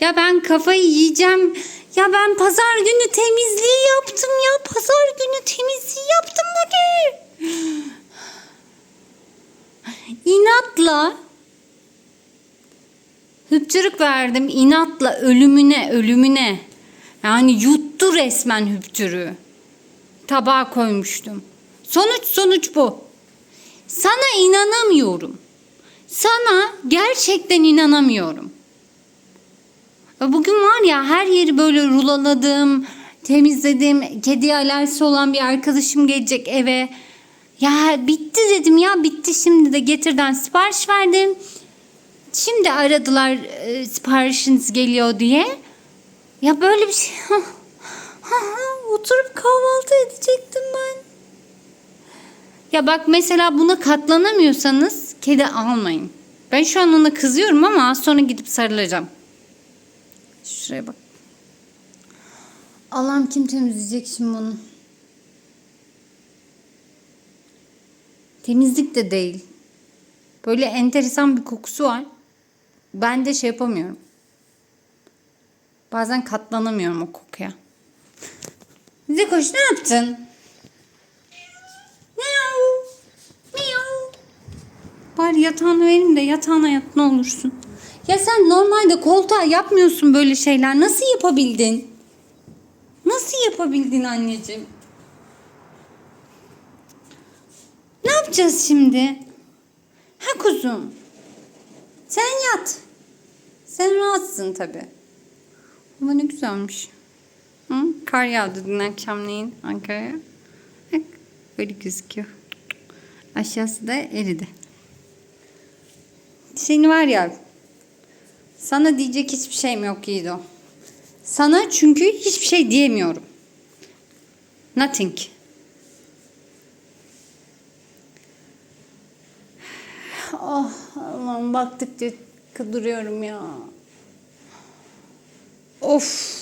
Ya ben kafayı yiyeceğim. Ya ben pazar günü temizliği yaptım ya. Pazar günü temizliği yaptım hadi. İnatla hüpçürük verdim. inatla ölümüne ölümüne. Yani yuttu resmen hüpçürüğü. Tabağa koymuştum. Sonuç sonuç bu. Sana inanamıyorum. Sana gerçekten inanamıyorum. Bugün var ya her yeri böyle rulaladım, temizledim. Kedi alerjisi olan bir arkadaşım gelecek eve. Ya bitti dedim ya bitti şimdi de getirden sipariş verdim. Şimdi aradılar e, siparişiniz geliyor diye. Ya böyle bir şey. Oturup kahvaltı edecektim ben. Ya bak mesela buna katlanamıyorsanız kedi almayın. Ben şu an ona kızıyorum ama az sonra gidip sarılacağım. Şuraya bak. Allah'ım kim temizleyecek şimdi bunu? Temizlik de değil. Böyle enteresan bir kokusu var. Ben de şey yapamıyorum. Bazen katlanamıyorum o kokuya. Zikoş ne yaptın? Miau. Miau. Bari yatağını vereyim de yatağına yat ne olursun. Ya sen normalde koltuğa yapmıyorsun böyle şeyler. Nasıl yapabildin? Nasıl yapabildin anneciğim? Ne yapacağız şimdi? Ha kuzum. Sen yat. Sen rahatsın tabi. Ama ne güzelmiş. Hı? Kar yağdı dün akşamleyin Ankara'ya. Bak böyle gözüküyor. Aşağısı da eridi. Seni var ya sana diyecek hiçbir şeyim yok Yiğido. Sana çünkü hiçbir şey diyemiyorum. Nothing. Oh Allah'ım baktıkça duruyorum ya. Of.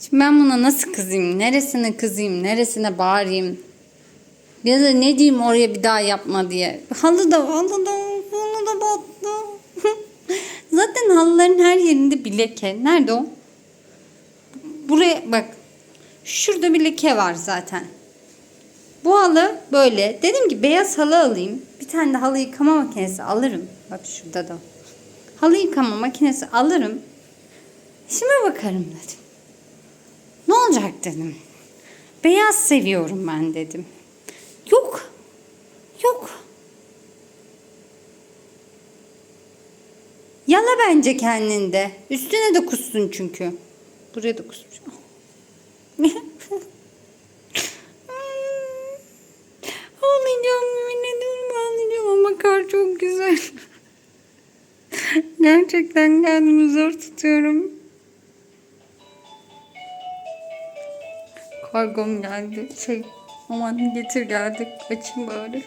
Şimdi ben buna nasıl kızayım? Neresine kızayım? Neresine bağırayım? Ya da ne diyeyim oraya bir daha yapma diye. Halı da, halı da, halı da battı. Zaten halıların her yerinde bir leke. Nerede o? Buraya bak. Şurada bir leke var zaten. Bu halı böyle. Dedim ki beyaz halı alayım. Bir tane de halı yıkama makinesi alırım. Bak şurada da. Halı yıkama makinesi alırım. İşime bakarım dedim. Ne olacak dedim. Beyaz seviyorum ben dedim. Yok. Yok. Yala bence kendinde. Üstüne de kussun çünkü. Buraya da kusmuş. ağlayacağım yemin ediyorum ağlayacağım ama kar çok güzel. Gerçekten kendimi zor tutuyorum. Kargom geldi. Şey aman getir geldi. Açayım bari.